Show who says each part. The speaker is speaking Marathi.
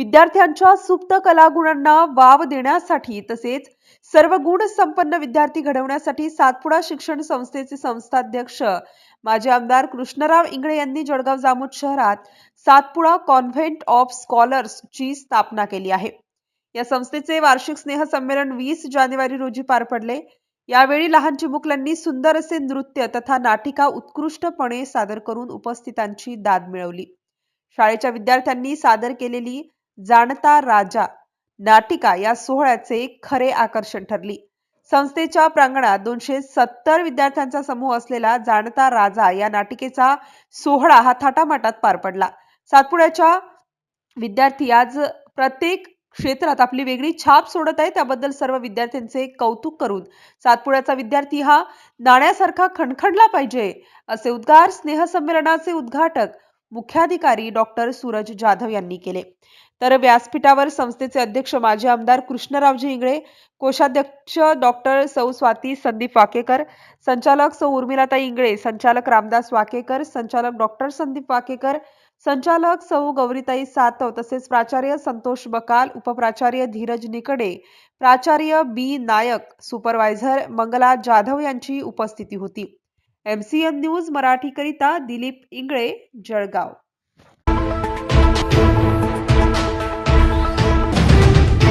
Speaker 1: विद्यार्थ्यांच्या सुप्त कलागुणांना वाव देण्यासाठी तसेच सर्व गुण संपन्न विद्यार्थी घडवण्यासाठी सातपुडा शिक्षण संस्थेचे संस्थाध्यक्ष माजी आमदार कृष्णराव इंगळे यांनी जळगाव जामोद शहरात सातपुडा कॉन्व्हेंट ऑफ स्कॉलर्स ची स्थापना केली आहे. या संस्थेचे वार्षिक स्नेह संमेलन वीस जानेवारी रोजी पार पडले. यावेळी लहान चिमुकल्यांनी सुंदर असे नृत्य तथा नाटिका उत्कृष्टपणे सादर करून उपस्थितांची दाद मिळवली. शाळेच्या विद्यार्थ्यांनी सादर केलेली जाणता राजा नाटिका या सोहळ्याचे खरे आकर्षण ठरली. संस्थेच्या प्रांगणात दोनशे सत्तर विद्यार्थ्यांचा समूह असलेला जाणता राजा या नाटिकेचा सोहळा हा थाटामाटात पार पडला. सातपुड्याच्या विद्यार्थी आज प्रत्येक क्षेत्रात आपली वेगळी छाप सोडत आहे त्याबद्दल सर्व विद्यार्थ्यांचे कौतुक करून सातपुड्याचा विद्यार्थी हा नाण्यासारखा खणखणला पाहिजे असे उद्गार स्नेहसंमेलनाचे उद्घाटक मुख्याधिकारी डॉक्टर सूरज जाधव यांनी केले. तर व्यासपीठावर संस्थेचे अध्यक्ष माजी आमदार कृष्णरावजी इंगळे कोषाध्यक्ष डॉक्टर सौ स्वाती संदीप वाकेकर संचालक सौ उर्मिलाताई इंगळे संचालक रामदास वाकेकर संचालक डॉक्टर संदीप वाकेकर संचालक सौ गौरीताई सातव तसेच प्राचार्य संतोष बकाल उपप्राचार्य धीरज निकडे प्राचार्य बी नायक सुपरवायझर मंगला जाधव यांची उपस्थिती होती. एमसीएन न्यूज मराठीकरिता दिलीप इंगळे जळगाव.